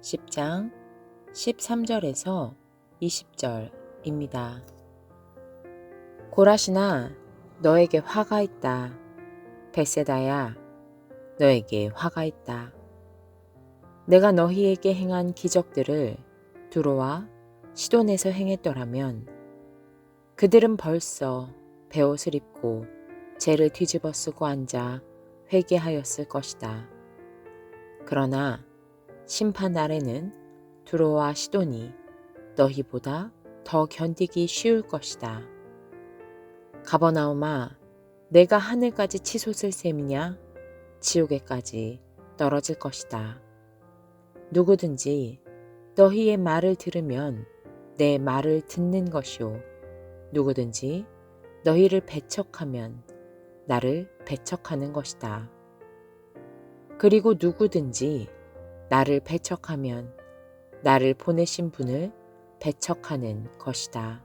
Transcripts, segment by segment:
10장 13절에서 20절입니다. 고라시나 너에게 화가 있다. 베세다야 너에게 화가 있다. 내가 너희에게 행한 기적들을 두로와 시돈에서 행했더라면 그들은 벌써 베옷을 입고 죄를 뒤집어 쓰고 앉아 회개하였을 것이다. 그러나 심판 날에는 두로와 시돈이 너희보다 더 견디기 쉬울 것이다. 가버나움아, 내가 하늘까지 치솟을 셈이냐? 지옥에까지 떨어질 것이다. 누구든지 너희의 말을 들으면 내 말을 듣는 것이요. 누구든지 너희를 배척하면 나를 배척하는 것이다. 그리고 누구든지 나를 배척하면 나를 보내신 분을 배척하는 것이다.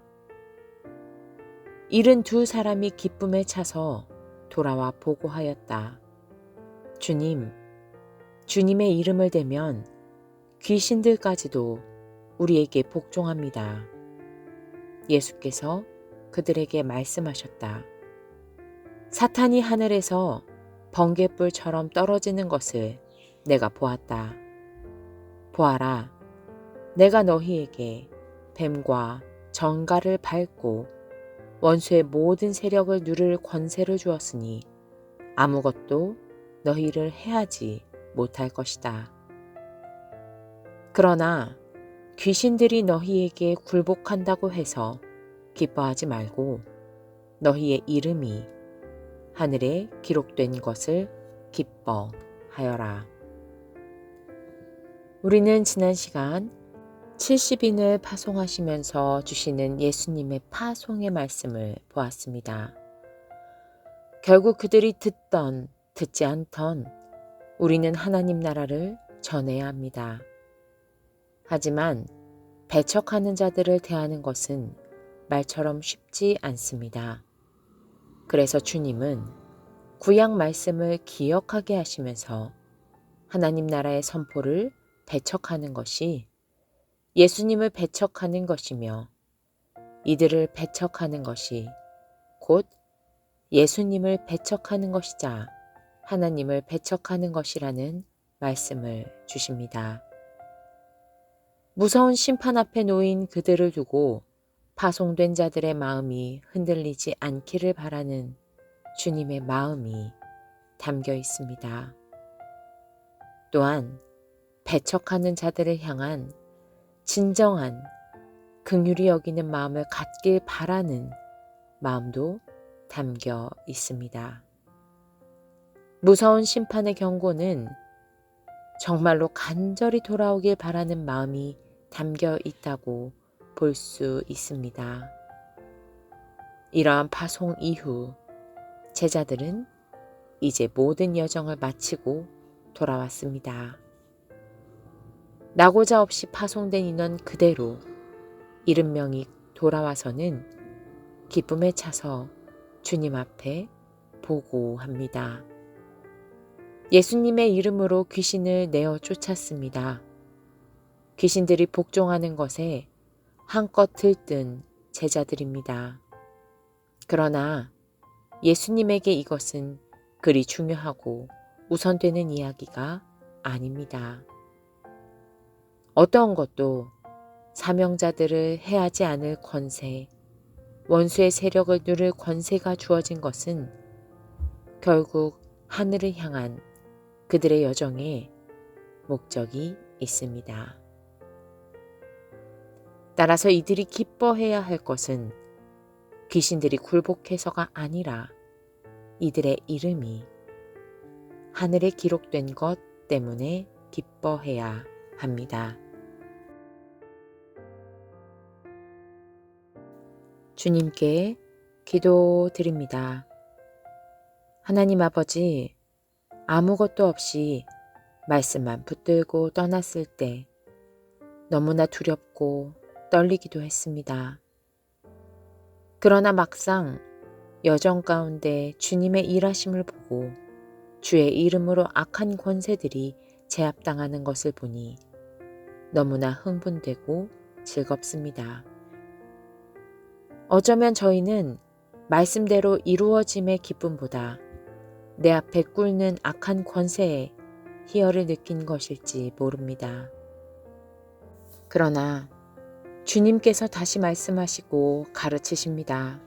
일은 두 사람이 기쁨에 차서 돌아와 보고하였다. 주님, 주님의 이름을 대면 귀신들까지도 우리에게 복종합니다. 예수께서 그들에게 말씀하셨다. 사탄이 하늘에서 번개불처럼 떨어지는 것을 내가 보았다. 보아라, 내가 너희에게 뱀과 정갈을 밟고 원수의 모든 세력을 누를 권세를 주었으니 아무것도 너희를 해하지 못할 것이다. 그러나 귀신들이 너희에게 굴복한다고 해서 기뻐하지 말고 너희의 이름이 하늘에 기록된 것을 기뻐하여라. 우리는 지난 시간 70인을 파송하시면서 주시는 예수님의 파송의 말씀을 보았습니다. 결국 그들이 듣던 듣지 않던 우리는 하나님 나라를 전해야 합니다. 하지만 배척하는 자들을 대하는 것은 말처럼 쉽지 않습니다. 그래서 주님은 구약 말씀을 기억하게 하시면서 하나님 나라의 선포를 배척하는 것이 예수님을 배척하는 것이며 이들을 배척하는 것이 곧 예수님을 배척하는 것이자 하나님을 배척하는 것이라는 말씀을 주십니다. 무서운 심판 앞에 놓인 그들을 두고 파송된 자들의 마음이 흔들리지 않기를 바라는 주님의 마음이 담겨 있습니다. 또한 배척하는 자들을 향한 진정한 긍휼히 여기는 마음을 갖길 바라는 마음도 담겨 있습니다. 무서운 심판의 경고는 정말로 간절히 돌아오길 바라는 마음이 담겨 있다고 볼 수 있습니다. 이러한 파송 이후 제자들은 이제 모든 여정을 마치고 돌아왔습니다. 나고자 없이 파송된 인원 그대로 일흔 명이 돌아와서는 기쁨에 차서 주님 앞에 보고합니다. 예수님의 이름으로 귀신을 내어 쫓았습니다. 귀신들이 복종하는 것에 한껏 들뜬 제자들입니다. 그러나 예수님에게 이것은 그리 중요하고 우선되는 이야기가 아닙니다. 어떠한 것도 사명자들을 해하지 않을 권세, 원수의 세력을 누를 권세가 주어진 것은 결국 하늘을 향한 그들의 여정에 목적이 있습니다. 따라서 이들이 기뻐해야 할 것은 귀신들이 굴복해서가 아니라 이들의 이름이 하늘에 기록된 것 때문에 기뻐해야 합니다. 주님께 기도드립니다. 하나님 아버지, 아무것도 없이 말씀만 붙들고 떠났을 때 너무나 두렵고 떨리기도 했습니다. 그러나 막상 여정 가운데 주님의 일하심을 보고 주의 이름으로 악한 권세들이 제압당하는 것을 보니 너무나 흥분되고 즐겁습니다. 어쩌면 저희는 말씀대로 이루어짐의 기쁨보다 내 앞에 꿇는 악한 권세에 희열을 느낀 것일지 모릅니다. 그러나 주님께서 다시 말씀하시고 가르치십니다.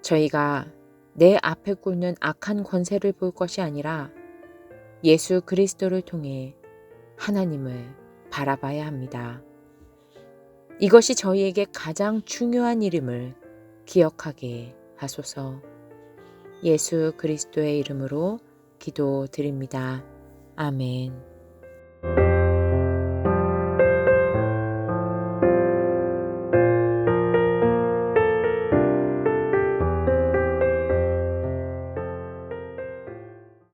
저희가 내 앞에 꿇는 악한 권세를 볼 것이 아니라 예수 그리스도를 통해 하나님을 바라봐야 합니다. 이것이 저희에게 가장 중요한 이름을 기억하게 하소서. 예수 그리스도의 이름으로 기도드립니다. 아멘.